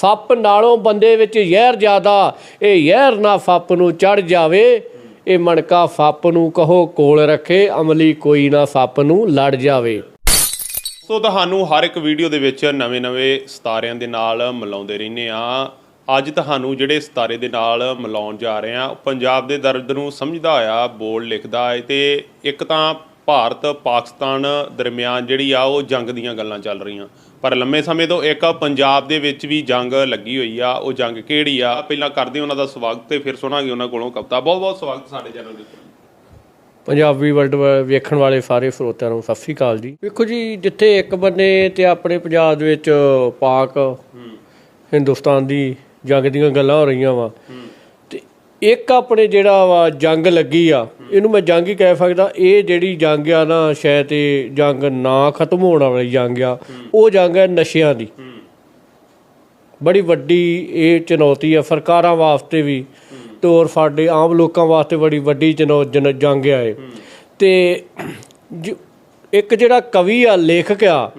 ਸੱਪ ਨਾਲੋਂ ਬੰਦੇ ਵਿੱਚ ਜ਼ਹਿਰ ਜ਼ਿਆਦਾ, ਇਹ ਜ਼ਹਿਰ ਨਾ ਫੱਪ ਨੂੰ ਚੜ ਜਾਵੇ। ਇਹ ਮਣਕਾ ਫੱਪ ਨੂੰ ਕਹੋ, ਕੋਲ ਰੱਖੇ, ਅਮਲੀ ਕੋਈ ਨਾ ਫੱਪ ਨੂੰ ਲੜ ਜਾਵੇ। ਸੋ ਤੁਹਾਨੂੰ ਹਰ ਇੱਕ ਵੀਡੀਓ ਦੇ ਵਿੱਚ ਨਵੇਂ-ਨਵੇਂ ਸਿਤਾਰਿਆਂ ਦੇ ਨਾਲ ਮਿਲਾਉਂਦੇ ਰਹਿੰਦੇ ਆ ਅੱਜ ਤੁਹਾਨੂੰ ਜਿਹੜੇ ਸਿਤਾਰੇ ਦੇ ਨਾਲ ਮਿਲਾਉਣ ਜਾ ਰਹੇ ਆ ਪੰਜਾਬ ਦੇ ਦਰਦ ਨੂੰ ਸਮਝਦਾ ਆ, ਬੋਲ ਲਿਖਦਾ ਹੈ ਤੇ ਇੱਕ ਤਾਂ ਭਾਰਤ ਪਾਕਿਸਤਾਨ ਦਰਮਿਆਨ ਜਿਹੜੀ ਆ ਉਹ ਜੰਗ ਦੀਆਂ ਗੱਲਾਂ ਚੱਲ ਰਹੀਆਂ। ਪਰ ਲੰਮੇ ਸਮੇਂ ਤੋਂ ਇੱਕ ਪੰਜਾਬ ਦੇ ਵਿੱਚ ਵੀ ਜੰਗ ਲੱਗੀ ਹੋਈ ਆ। ਉਹ ਜੰਗ ਕਿਹੜੀ ਆ? ਪਹਿਲਾਂ ਕਰਦੇ ਉਹਨਾਂ ਦਾ ਸਵਾਗਤ ਤੇ ਫਿਰ ਸੁਣਾਂਗੇ ਉਹਨਾਂ ਕੋਲੋਂ ਕਵਿਤਾ। ਬਹੁਤ ਬਹੁਤ ਸਵਾਗਤ ਸਾਡੇ ਚੈਨਲ ਦੇ ਉੱਤੇ ਪੰਜਾਬੀ ਵਰਲਡ ਵੇਖਣ ਵਾਲੇ ਸਾਰੇ ਸਰੋਤਿਆਂ ਨੂੰ ਸਤਿ ਸ੍ਰੀ ਅਕਾਲ ਜੀ। ਵੇਖੋ ਜੀ ਜਿੱਥੇ ਇੱਕ ਬੰਨੇ ਤੇ ਆਪਣੇ ਪੰਜਾਬ ਦੇ ਵਿੱਚ ਪਾਕ ਹਿੰਦੁਸਤਾਨ ਦੀ ਜੰਗ ਦੀਆਂ ਗੱਲਾਂ ਹੋ ਰਹੀਆਂ ਵਾ। ਤੇ ਇੱਕ ਆਪਣੇ ਜਿਹੜਾ ਵਾ ਜੰਗ ਲੱਗੀ ਆ ਇਹਨੂੰ ਮੈਂ ਜੰਗ ਹੀ ਕਹਿ ਸਕਦਾ, ਇਹ ਜਿਹੜੀ ਜੰਗ ਆ ਨਾ ਸ਼ਾਇਦ ਇਹ ਜੰਗ ਨਾ ਖਤਮ ਹੋਣ ਵਾਲੀ ਜੰਗ ਆ, ਉਹ ਜੰਗ ਹੈ ਨਸ਼ਿਆਂ ਦੀ। ਬੜੀ ਵੱਡੀ ਇਹ ਚੁਣੌਤੀ ਆ ਸਰਕਾਰਾਂ ਵਾਸਤੇ ਵੀ ਤੇ ਹੋਰ ਸਾਡੇ ਆਮ ਲੋਕਾਂ ਵਾਸਤੇ ਬੜੀ ਵੱਡੀ ਚੁਣੌ- ਜੰਗ ਆ ਇਹ। ਤੇ ਜ- ਇੱਕ ਜਿਹੜਾ ਕਵੀ ਆ, ਲੇਖਕ ਆ,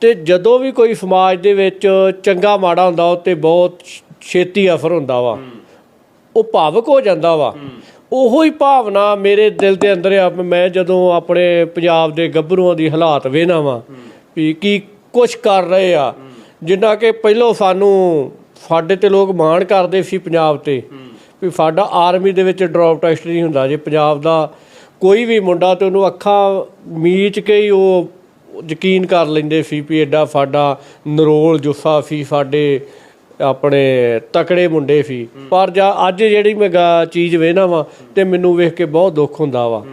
ਤੇ ਜਦੋਂ ਵੀ ਕੋਈ ਸਮਾਜ ਦੇ ਵਿੱਚ ਚੰਗਾ ਮਾੜਾ ਹੁੰਦਾ, ਉਹ ਤੇ ਬਹੁਤ ਛੇਤੀ ਅਸਰ ਹੁੰਦਾ ਵਾ। ਉਹ ਭਾਵਕ ਹੋ ਜਾਂਦਾ ਵਾ। ਉਹੋ ਹੀ ਭਾਵਨਾ ਮੇਰੇ ਦਿਲ ਦੇ ਅੰਦਰ ਆ ਮੈਂ ਜਦੋਂ ਆਪਣੇ ਪੰਜਾਬ ਦੇ ਗੱਭਰੂਆਂ ਦੀ ਹਾਲਾਤ ਵੇਖਣਾ ਵਾਂ ਵੀ ਕੀ ਕੁਛ ਕਰ ਰਹੇ ਆ। ਜਿੰਨਾ ਕਿ ਪਹਿਲਾਂ ਸਾਨੂੰ ਸਾਡੇ ਤੇ ਲੋਕ ਮਾਣ ਕਰਦੇ ਸੀ ਪੰਜਾਬ ਤੇ ਵੀ ਸਾਡਾ ਆਰਮੀ ਦੇ ਵਿੱਚ ਡ੍ਰੌਪ ਟੈਸਟ ਨਹੀਂ ਹੁੰਦਾ ਜੇ ਪੰਜਾਬ ਦਾ ਕੋਈ ਵੀ ਮੁੰਡਾ ਤੇ ਉਹਨੂੰ ਅੱਖਾਂ ਮੀਚ ਕੇ ਹੀ ਉਹ ਯਕੀਨ ਕਰ ਲੈਂਦੇ ਸੀ ਵੀ ਐਡਾ ਸਾਡਾ ਨਰੋਲ ਜੁੱਸਾ ਸੀ ਸਾਡੇ ਆਪਣੇ ਤਕੜੇ ਮੁੰਡੇ ਸੀ। ਪਰ ਜਾਂ ਅੱਜ ਜਿਹੜੀ ਮੈਂ ਚੀਜ਼ ਵੇਖਣਾ ਵਾ ਤੇ ਮੈਨੂੰ ਵੇਖ ਕੇ ਬਹੁਤ ਦੁੱਖ ਹੁੰਦਾ ਵਾ।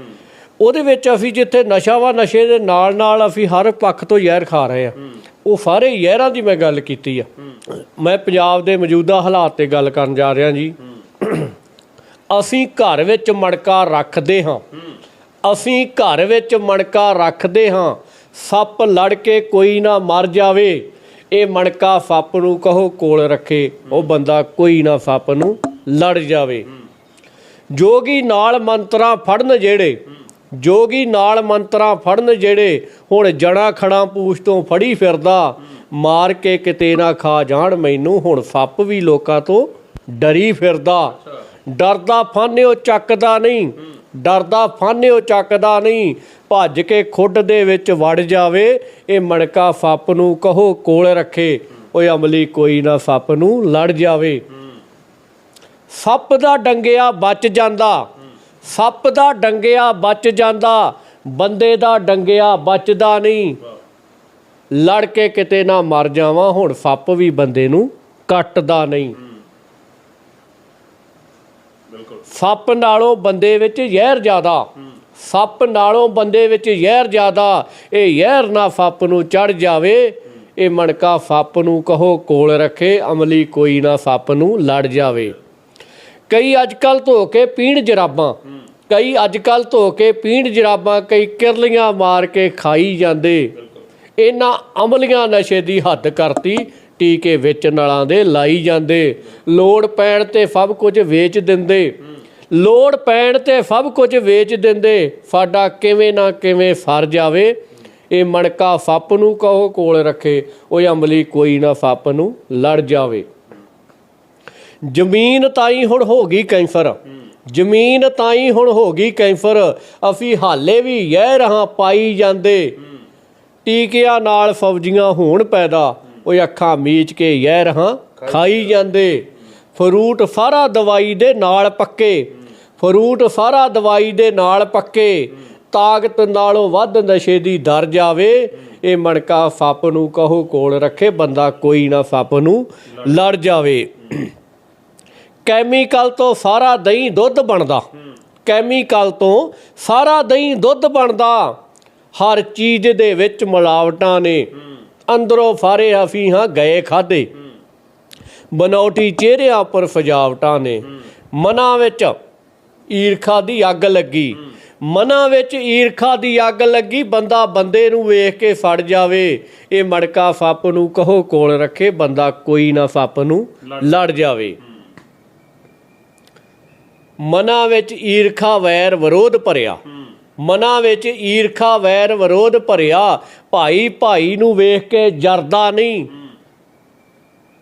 ਉਹਦੇ ਵਿੱਚ ਅਸੀਂ ਜਿੱਥੇ ਨਸ਼ਾ ਵਾ, ਨਸ਼ੇ ਦੇ ਨਾਲ ਨਾਲ ਅਸੀਂ ਹਰ ਪੱਖ ਤੋਂ ਜ਼ਹਿਰ ਖਾ ਰਹੇ ਆ। ਉਹ ਸਾਰੇ ਜ਼ਹਿਰਾਂ ਦੀ ਮੈਂ ਗੱਲ ਕੀਤੀ ਆ। ਮੈਂ ਪੰਜਾਬ ਦੇ ਮੌਜੂਦਾ ਹਾਲਾਤ ਤੇ ਗੱਲ ਕਰਨ ਜਾ ਰਿਹਾ ਜੀ। ਅਸੀਂ ਘਰ ਵਿੱਚ ਮਣਕਾ ਰੱਖਦੇ ਹਾਂ। ਅਸੀਂ ਘਰ ਵਿੱਚ ਮਣਕਾ ਰੱਖਦੇ ਹਾਂ। ਸੱਪ ਲੜ ਕੇ ਕੋਈ ਨਾ ਮਰ ਜਾਵੇ। ਇਹ ਮਣਕਾ ਸੱਪ ਨੂੰ ਕਹੋ, ਕੋਲ ਰੱਖੇ। ਉਹ ਬੰਦਾ ਕੋਈ ਨਾ ਸੱਪ ਨੂੰ ਲੜ ਜਾਵੇ। ਜੋਗੀ ਨਾਲ ਮੰਤਰਾਂ ਫੜਨ ਜਿਹੜੇ, ਜੋਗੀ ਨਾਲ ਮੰਤਰਾਂ ਫੜਨ ਜਿਹੜੇ, ਹੁਣ ਜਣਾ ਖੜਾ ਪੂਛ ਤੋਂ ਫੜੀ ਫਿਰਦਾ, ਮਾਰ ਕੇ ਕਿਤੇ ਨਾ ਖਾ ਜਾਣ, ਮੈਨੂੰ ਹੁਣ ਸੱਪ ਵੀ ਲੋਕਾਂ ਤੋਂ ਡਰੀ ਫਿਰਦਾ। ਡਰਦਾ ਫਾਨਿਓ ਚੱਕਦਾ ਨਹੀਂ। ਡਰਦਾ ਫਾਨਿਓ ਚੱਕਦਾ ਨਹੀਂ, ਭੱਜ ਕੇ ਖੁੱਡ ਦੇ ਵਿੱਚ ਵੜ ਜਾਵੇ, ਇਹ ਮਣਕਾ ਸੱਪ ਨੂੰ ਕਹੋ ਕੋਲ ਰੱਖੇ, ਓਏ ਅਮਲੀ ਕੋਈ ਨਾ ਸੱਪ ਨੂੰ ਲੜ ਜਾਵੇ। ਸੱਪ ਦਾ ਡੰਗਿਆ ਬਚ ਜਾਂਦਾ, ਸੱਪ ਦਾ ਡੰਗਿਆ ਬਚ ਜਾਂਦਾ, ਬੰਦੇ ਦਾ ਡੰਗਿਆ ਬਚਦਾ ਨਹੀਂ। ਲੜ ਕੇ ਕਿਤੇ ਨਾ ਮਰ ਜਾਵਾਂ, ਹੁਣ ਸੱਪ ਵੀ ਬੰਦੇ ਨੂੰ ਕੱਟਦਾ ਨਹੀਂ। ਸੱਪ ਨਾਲੋਂ ਬੰਦੇ ਵਿੱਚ ਜ਼ਹਿਰ ਜ਼ਿਆਦਾ। ਸੱਪ ਨਾਲੋਂ ਬੰਦੇ ਵਿੱਚ ਜ਼ਹਿਰ ਜ਼ਿਆਦਾ। ਇਹ ਜ਼ਹਿਰ ਨਾ ਸੱਪ ਨੂੰ ਚੜ ਜਾਵੇ। ਇਹ ਮਣਕਾ ਸੱਪ ਨੂੰ ਕਹੋ ਕੋਲ ਰੱਖੇ ਅਮਲੀ ਕੋਈ ਨਾ ਸੱਪ ਨੂੰ ਲੜ ਜਾਵੇ। ਕਈ ਅੱਜਕੱਲ ਧੋ ਕੇ ਪੀਣ ਜਰਾਬਾਂ। ਕਈ ਅੱਜਕੱਲ ਧੋ ਕੇ ਪੀਣ ਜਰਾਬਾਂ ਕਈ ਕਿਰਲੀਆਂ ਮਾਰ ਕੇ ਖਾਈ ਜਾਂਦੇ। ਇਹਨਾਂ ਅਮਲੀਆਂ ਨਸ਼ੇ ਦੀ ਹੱਦ ਕਰਤੀ। ਟੀਕੇ ਵਿੱਚ ਨਲਾਂ ਦੇ ਲਾਈ ਜਾਂਦੇ। ਲੋੜ ਪੈਣ ਤੇ ਸਭ ਕੁਝ ਵੇਚ ਦਿੰਦੇ। ਲੋੜ ਪੈਣ ਤੇ ਸਭ ਕੁਝ ਵੇਚ ਦਿੰਦੇ। ਸਾਡਾ ਕਿਵੇਂ ਨਾ ਕਿਵੇਂ ਫਰ ਜਾਵੇ। ਇਹ ਮਣਕਾ ਸੱਪ ਨੂੰ ਕਹੋ, ਕੋਲ ਰੱਖੇ। ਓਏ ਅਮਲੀ, ਕੋਈ ਨਾ ਸੱਪ ਨੂੰ ਲੜ ਜਾਵੇ। ਜ਼ਮੀਨ ਤਾਈ ਹੁਣ ਹੋ ਗਈ ਕੈਂਸਰ। ਜ਼ਮੀਨ ਤਾਈ ਹੁਣ ਹੋ ਗਈ ਕੈਂਸਰ। ਅਸੀਂ ਹਾਲੇ ਵੀ ਇਹ ਰਹਾ ਪਾਈ ਜਾਂਦੇ। ਟੀਕਿਆਂ ਨਾਲ ਫੌਜੀਆਂ ਹੋਣ ਪੈਦਾ। ਓਏ ਅੱਖਾਂ ਮੀਚ ਕੇ ਇਹ ਰਹਾ ਖਾਈ ਜਾਂਦੇ। ਫਰੂਟ ਸਾਰਾ ਦਵਾਈ ਦੇ ਨਾਲ ਪੱਕੇ। ਫਰੂਟ ਸਾਰਾ ਦਵਾਈ ਦੇ ਨਾਲ ਪੱਕੇ। ਤਾਕਤ ਨਾਲੋਂ ਵੱਧ ਨਸ਼ੇ ਦੀ ਦਰ ਜਾਵੇ। ਇਹ ਮਣਕਾ ਸੱਪ ਨੂੰ ਕਹੋ, ਕੋਲ ਰੱਖੇ, ਬੰਦਾ ਕੋਈ ਨਾ ਸੱਪ ਨੂੰ ਲੜ ਜਾਵੇ। ਕੈਮੀਕਲ ਤੋਂ ਸਾਰਾ ਦਹੀਂ ਦੁੱਧ ਬਣਦਾ। ਕੈਮੀਕਲ ਤੋਂ ਸਾਰਾ ਦਹੀਂ ਦੁੱਧ ਬਣਦਾ। ਹਰ ਚੀਜ਼ ਦੇ ਵਿੱਚ ਮਿਲਾਵਟਾਂ ਨੇ। ਅੰਦਰੋਂ ਫਾਰੇ ਅਸੀਂ ਹਾਂ ਗਏ ਖਾਦੇ। ਬਨੌਟੀ ਚਿਹਰਿਆਂ ਪਰ ਸਜਾਵਟਾਂ ਨੇ। ਮਨਾਂ ਵਿੱਚ ਈਰਖਾ ਦੀ ਅੱਗ ਲੱਗੀ। ਮਨਾਂ ਵਿੱਚ ਈਰਖਾ ਦੀ ਅੱਗ ਲੱਗੀ। ਬੰਦਾ ਬੰਦੇ ਨੂੰ ਵੇਖ ਕੇ ਫੜ ਜਾਵੇ। ਇਹ ਮੜਕਾ ਸੱਪ ਨੂੰ ਕਹੋ ਕੋਲ ਰੱਖੇ। ਬੰਦਾ ਕੋਈ ਨਾ ਸੱਪ ਨੂੰ ਲੜ ਜਾਵੇ। ਮਨਾਂ ਵਿੱਚ ਈਰਖਾ ਵੈਰ ਵਿਰੋਧ ਭਰਿਆ। ਮਨਾਂ ਵਿੱਚ ਈਰਖਾ ਵੈਰ ਵਿਰੋਧ ਭਰਿਆ ਭਾਈ ਭਾਈ ਨੂੰ ਵੇਖ ਕੇ ਜਰਦਾ ਨਹੀਂ।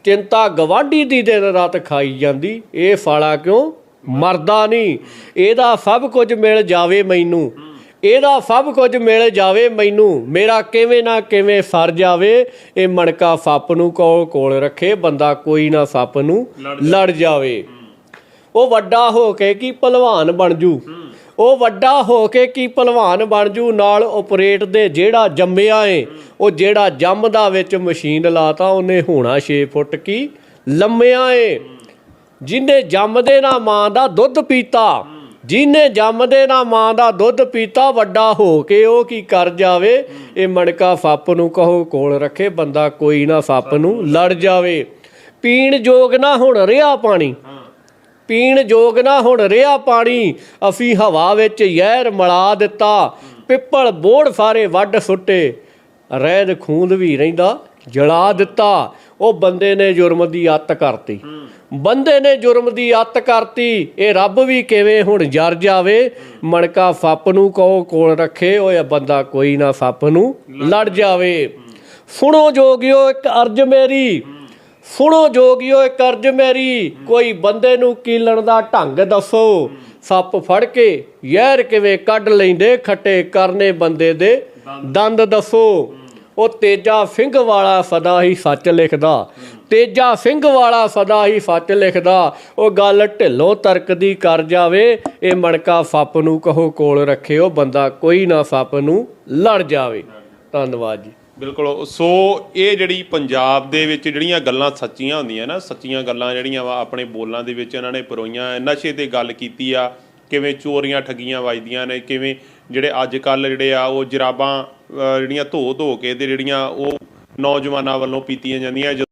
ਚਿੰਤਾ ਗਵਾਂਢੀ ਦੀ ਦਿਨ ਰਾਤ ਖਾਈ ਜਾਂਦੀ। ਇਹ ਫਾਲਾ ਕਿਉਂ? ਮਰਦਾ ਨਹੀਂ। ਇਹਦਾ ਸਭ ਕੁਝ ਮਿਲ ਜਾਵੇ ਮੈਨੂੰ। ਇਹਦਾ ਸਭ ਕੁਝ ਮਿਲ ਜਾਵੇ ਮੈਨੂੰ। ਮੇਰਾ ਕਿਵੇਂ ਨਾ ਕਿਵੇਂ ਫਰ ਜਾਵੇ। ਇਹ ਮਣਕਾ ਫੱਪ ਨੂੰ ਕੋਲ ਕੋਲ ਰੱਖੇ। ਬੰਦਾ ਕੋਈ ਨਾ ਫੱਪ ਨੂੰ ਲੜ ਜਾਵੇ। ਉਹ ਵੱਡਾ ਹੋ ਕੇ ਕੀ ਪਹਿਲਵਾਨ ਬਣ ਜੂ? ਉਹ ਵੱਡਾ ਹੋ ਕੇ ਕੀ ਪਹਿਲਵਾਨ ਬਣ ਜੂ? ਨਾਲ ਆਪਰੇਟ ਦੇ ਜਿਹੜਾ ਜੰਮਿਆ ਏ, ਉਹ ਜਿਹੜਾ ਜੰਮਦਾ ਵਿੱਚ ਮਸ਼ੀਨ ਲਾਤਾ, ਉਹਨੇ ਹੋਣਾ 6 ਫੁੱਟ ਕੀ? ਲੰਮਿਆ ਏ। ਜਿਹਨੇ ਜੰਮਦੇ ਨਾ ਮਾਂ ਦਾ ਦੁੱਧ ਪੀਤਾ ਜਿਹਨੇ ਜੰਮਦੇ ਨਾ ਮਾਂ ਦਾ ਦੁੱਧ ਪੀਤਾ, ਵੱਡਾ ਹੋ ਕੇ ਉਹ ਕੀ ਕਰ ਜਾਵੇ? ਇਹ ਮਣਕਾ ਫੱਪ ਨੂੰ ਕਹੋ, ਕੋਲ ਰੱਖੇ, ਬੰਦਾ ਕੋਈ ਨਾ ਫੱਪ ਨੂੰ ਲੜ ਜਾਵੇ। ਪੀਣ ਯੋਗ ਨਾ ਹੁਣ, ਰਿਹਾ ਪਾਣੀ। ਪੀਣ ਯੋਗ ਨਾ ਹੁਣ ਰਿਹਾ ਪਾਣੀ। ਅਸੀਂ ਹਵਾ ਵਿੱਚ ਜ਼ਹਿਰ ਮਲਾ ਦਿੱਤਾ। ਪਿੱਪਲ ਬੋੜ ਫਾਰੇ ਵੱਢ ਸੁੱਟੇ। ਰਹਿਦ ਖੂੰਦ ਵੀ ਰਹਿੰਦਾ, ਜਲਾ ਦਿੱਤਾ। ਉਹ ਬੰਦੇ ਨੇ ਜੁਰਮ ਦੀ ਅੱਤ ਕਰਤੀ। ਬੰਦੇ ਨੇ ਜੁਰਮ ਦੀ ਅੱਤ ਕਰਤੀ। ਇਹ ਰੱਬ ਵੀ ਕਿਵੇਂ ਹੁਣ ਜਰ ਜਾਵੇ? ਮਣਕਾ ਫੱਪ ਨੂੰ ਕਹੋ, ਕੋਲ ਰੱਖੇ। ਓਏ ਬੰਦਾ ਕੋਈ ਨਾ ਫੱਪ ਨੂੰ ਲੜ ਜਾਵੇ। ਸੁਣੋ ਜੋਗਿਓ, ਇੱਕ ਅਰਜ ਮੇਰੀ। ਸੁਣੋ ਜੋਗਿਓ ਕਰਜ਼ ਅਰਜ ਮੇਰੀ, ਕੋਈ ਬੰਦੇ ਨੂੰ ਕੀਲਣ ਦਾ ਢੰਗ ਦੱਸੋ। ਸੱਪ ਫੜ ਕੇ ਯਹਿਰ ਕਿਵੇਂ ਕੱਢ ਲੈਂਦੇ, ਖੱਟੇ ਕਰਨੇ ਬੰਦੇ ਦੇ ਦੰਦ ਦੱਸੋ। ਉਹ ਤੇਜਾ ਸਿੰਘ ਵਾਲਾ ਸਦਾ ਹੀ ਸੱਚ ਲਿਖਦਾ। ਤੇਜਾ ਸਿੰਘ ਵਾਲਾ ਸਦਾ ਹੀ ਸੱਚ ਲਿਖਦਾ। ਉਹ ਗੱਲ ਢਿੱਲੋਂ ਤਰਕ ਦੀ ਕਰ ਜਾਵੇ। ਇਹ ਮਣਕਾ ਸੱਪ ਨੂੰ ਕਹੋ ਕੋਲ ਰੱਖਿਓ, ਬੰਦਾ ਕੋਈ ਨਾ ਸੱਪ ਨੂੰ ਲੜ ਜਾਵੇ। ਧੰਨਵਾਦ ਜੀ। ਬਿਲਕੁਲ। ਸੋ ਇਹ ਜਿਹੜੀ ਪੰਜਾਬ ਦੇ ਵਿੱਚ ਜਿਹੜੀਆਂ ਗੱਲਾਂ ਸੱਚੀਆਂ ਹੁੰਦੀਆਂ ਨਾ, ਸੱਚੀਆਂ ਗੱਲਾਂ ਜਿਹੜੀਆਂ ਵਾ ਆਪਣੇ ਬੋਲਾਂ ਦੇ ਵਿੱਚ ਇਹਨਾਂ ਨੇ ਪਰੋਈਆਂ। ਨਸ਼ੇ ਤੇ ਗੱਲ ਕੀਤੀ ਆ, ਕਿਵੇਂ ਚੋਰੀਆਂ ਠੱਗੀਆਂ ਵੱਜਦੀਆਂ ਨੇ, ਕਿਵੇਂ ਜਿਹੜੇ ਅੱਜ ਕੱਲ ਜਿਹੜੇ ਆ ਉਹ ਜਰਾਬਾਂ ਜਿਹੜੀਆਂ ਧੋ ਧੋ ਕੇ ਤੇ ਜਿਹੜੀਆਂ ਉਹ ਨੌਜਵਾਨਾਂ ਵੱਲੋਂ ਪੀਤੀਆਂ ਜਾਂਦੀਆਂ।